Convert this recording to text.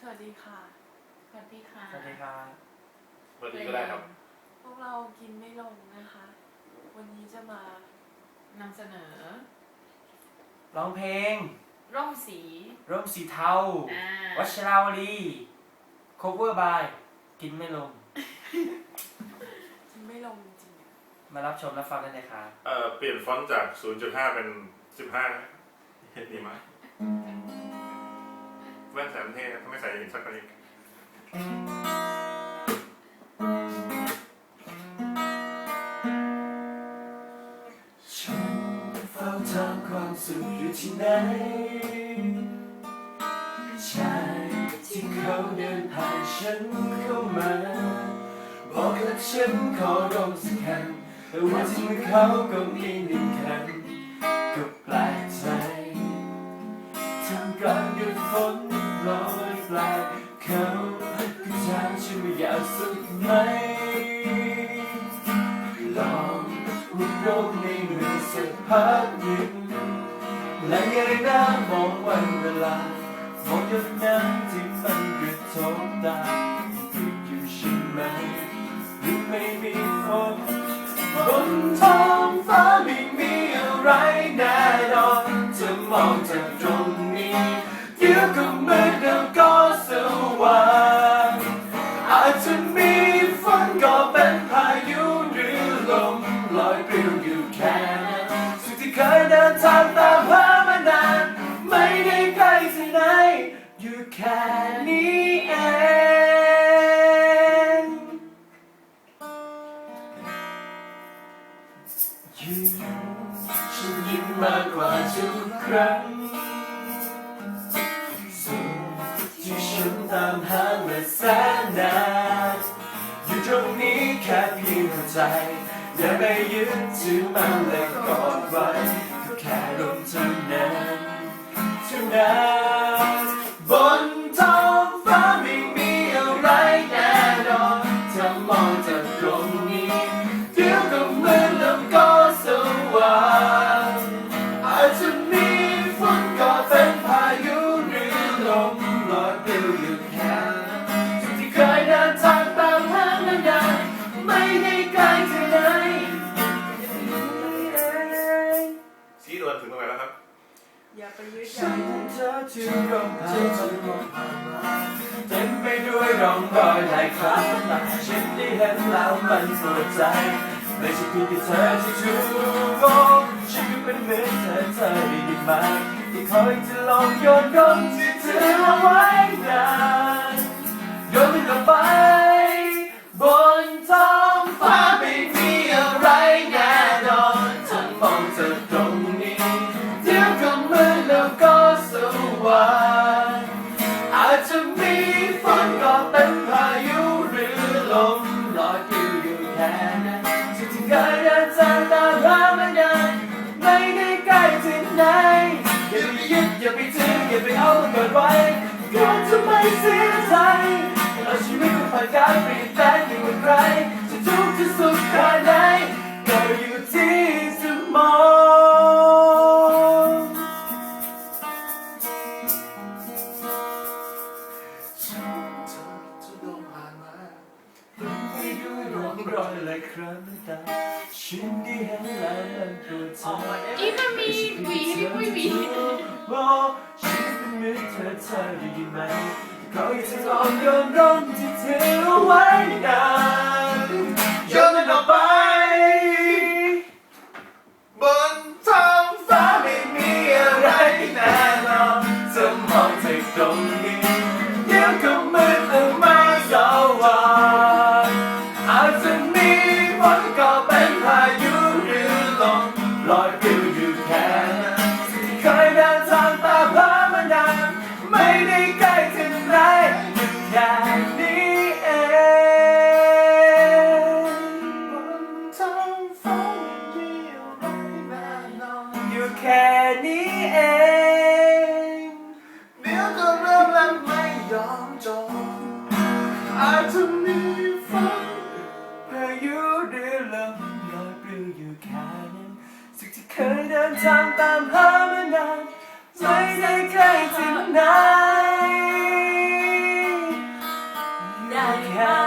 สวัสดีค่ะ สวัสดีค่ะ สวัสดีครับวันนี้ก็ได้ครับ พวกเรากินไม่ลงนะคะ วันนี้จะมานำเสนอ ร้องเพลง ร่มสี ร่มสีเทา อ่า วัชราวลี cover by กินไม่ลง กินไม่ลงจริงๆอะมารับชมรับฟังได้เลยครับ เอ่อเปลี่ยนฟอนต์จาก 0.5 เป็น 15นะเห็นดีไหมแว่นแสนเท่ถ้าไม่ใส่อีกสักคนอีกฉันเฝ้าทางความสุขอยู่ที่ไหนชายที่เขาเดินผ่านฉันเข้ามา บอกกับฉันขอร้องสักคำแต่ว่าที่มือเขาก็มีหนึ่งคำก็แปลกใจทำกลางหยุดฝน โปรยปลายเขาก็ถามฉันว่อยากสุขไหมลองหุบลงในมือสักพักหนึ่งและเงยหน้ามองวันเวลามองหยดน้ำที่มันกระทบตาติดอยู่ใช่ไหมหรือไม่มีฝนบนท้องฟ้าไม่มีอะไรแน่นอนจะมองจากตรง ลอยปลิวอยู่แค่สิ่งที่เคยเดินทางตามหามานาน ไม่ได้ไกลที่ไหน อยู่แค่นี้เองยิ้มฉันยิ้มมากกว่าทุกครั้งสุขที่ฉันตามหามาแสนนานอยู่ตรงนี้แค่เพียงเข้าใจ อย่าไปยึดถือมันและกอดไว้ก็แค่ลมเท่านั้นเท่านั้น นงเจอที่ร่มผ่านเต็มไปด้วยร่องรอยหลายครั้งแต่ฉันได้เห็นแล้วมันปวดใจไม่ใช่เพียงแค่เธอที่ถูกมองฉันก็เป็นเหมือนเธอเธอได้ยินไหมที่คอยจะลองโยนร่มที่เธอเอาไว้ ไม่เสียใจเราชีวิตของผ่านการเปลี่ยนแปลงอยู่กับใครจะทุกข์จะสุขแค่ไหนก็อยู่ที่สมองฉันเธอจะลงผ่านมาไปด้วยร่องรอยและครั้งตาฉันได้เห็นแล้วมันปวดใจออีมันมีหวีพี่ปุ้ยหวีบอกฉันเป็นมือนเธอเธอได้ยินไหม ก็อยาจะลองโยนร่มที่เธอเอาไว้นานโยนมันออกไป บนท้องฟ้าไม่มีอะไรแน่นอนจะมองจากตรงนี้ เคยเดินทางตามหามานานไม่ได้เคยถึงไหนได้แค่